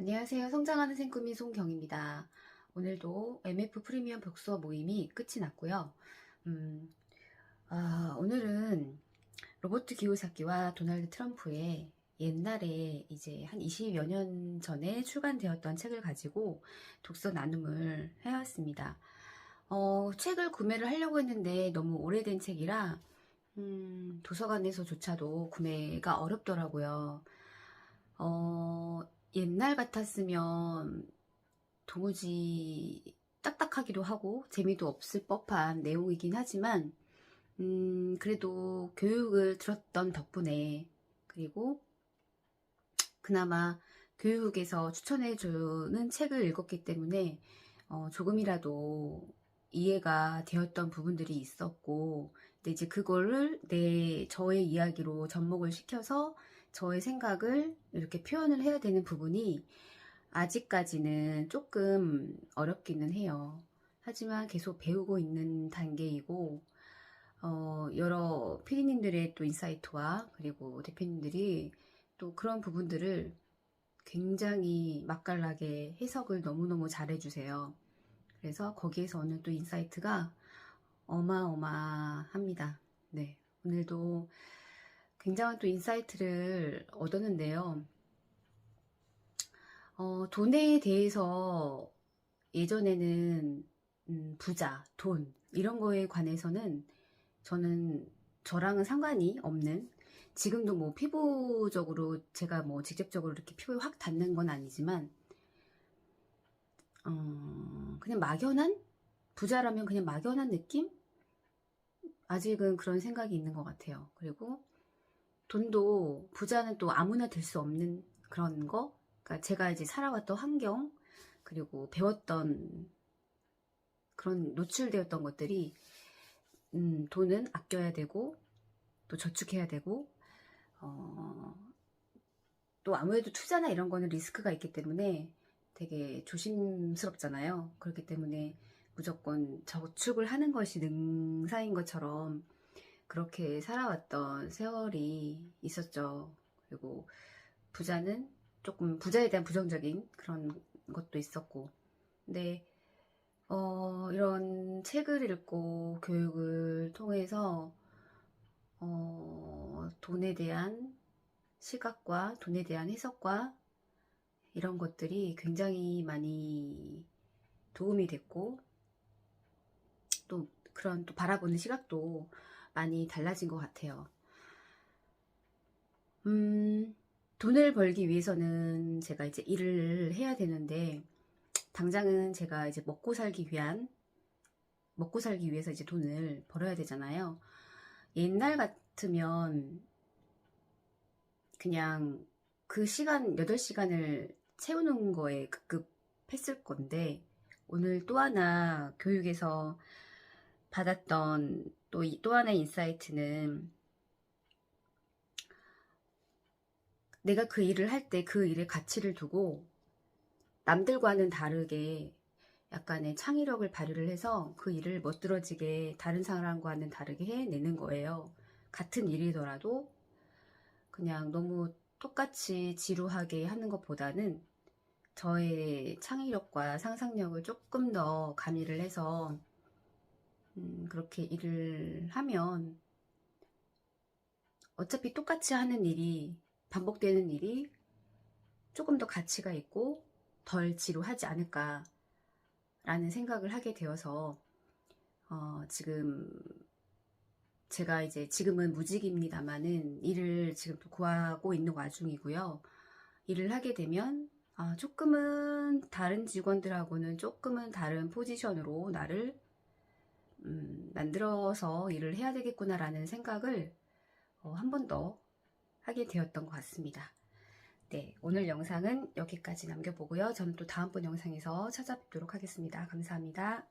안녕하세요. 성장하는 생꾸미 송경입니다. 오늘도 MF 프리미엄 벽수어 모임이 끝이 났고요. 음, 아, 오늘은 로버트 기요사키와 도널드 트럼프의 옛날에 이제 한 20여 년 전에 출간되었던 책을 가지고 독서 나눔을 해왔습니다. 어, 책을 구매를 하려고 했는데 너무 오래된 책이라 음, 도서관에서조차도 구매가 어렵더라고요. 어, 옛날 같았으면 도무지 딱딱하기도 하고 재미도 없을 법한 내용이긴 하지만 음, 그래도 교육을 들었던 덕분에 그리고 그나마 교육에서 추천해주는 책을 읽었기 때문에 어, 조금이라도 이해가 되었던 부분들이 있었고 이제 그거를 내 저의 이야기로 접목을 시켜서 저의 생각을 이렇게 표현을 해야 되는 부분이 아직까지는 조금 어렵기는 해요. 하지만 계속 배우고 있는 단계이고, 어, 여러 피디님들의 또 인사이트와 그리고 대표님들이 또 그런 부분들을 굉장히 맛깔나게 해석을 너무너무 잘해주세요. 그래서 거기에서 얻는 또 인사이트가 어마어마합니다. 네. 오늘도 굉장한 또 인사이트를 얻었는데요. 어, 돈에 대해서 예전에는 음, 부자, 돈 이런 거에 관해서는 저는 저랑은 상관이 없는 지금도 뭐 피부적으로 제가 뭐 직접적으로 이렇게 피부에 확 닿는 건 아니지만 어, 그냥 막연한 부자라면 그냥 막연한 느낌? 아직은 그런 생각이 있는 것 같아요. 그리고 돈도 부자는 또 아무나 될 수 없는 그런 거. 그러니까 제가 이제 살아왔던 환경 그리고 배웠던 그런 노출되었던 것들이 음, 돈은 아껴야 되고 또 저축해야 되고 어, 또 아무래도 투자나 이런 거는 리스크가 있기 때문에 되게 조심스럽잖아요. 그렇기 때문에 무조건 저축을 하는 것이 능사인 것처럼 그렇게 살아왔던 세월이 있었죠. 그리고 부자는 조금 부자에 대한 부정적인 그런 것도 있었고. 근데, 어, 이런 책을 읽고 교육을 통해서, 어, 돈에 대한 시각과 돈에 대한 해석과 이런 것들이 굉장히 많이 도움이 됐고, 또 그런 또 바라보는 시각도 많이 달라진 것 같아요. 음, 돈을 벌기 위해서는 제가 이제 일을 해야 되는데, 당장은 제가 이제 먹고 살기 위한, 먹고 살기 위해서 이제 돈을 벌어야 되잖아요. 옛날 같으면, 그냥 그 시간, 8시간을 채우는 거에 급급했을 건데, 오늘 또 하나 교육에서 받았던 또, 또 하나의 인사이트는 내가 그 일을 할 때 그 일의 가치를 두고 남들과는 다르게 약간의 창의력을 발휘를 해서 그 일을 멋들어지게 다른 사람과는 다르게 해내는 거예요. 같은 일이더라도 그냥 너무 똑같이 지루하게 하는 것보다는 저의 창의력과 상상력을 조금 더 가미를 해서 음, 그렇게 일을 하면 어차피 똑같이 하는 일이 반복되는 일이 조금 더 가치가 있고 덜 지루하지 않을까 라는 생각을 하게 되어서 어, 지금 제가 이제 지금은 무직입니다만은 일을 지금 또 구하고 있는 와중이고요. 일을 하게 되면 아, 조금은 다른 직원들하고는 조금은 다른 포지션으로 나를 음, 만들어서 일을 해야 되겠구나라는 생각을 어, 한번 더 하게 되었던 것 같습니다. 네, 오늘 영상은 여기까지 남겨보고요. 저는 또 다음번 영상에서 찾아뵙도록 하겠습니다. 감사합니다.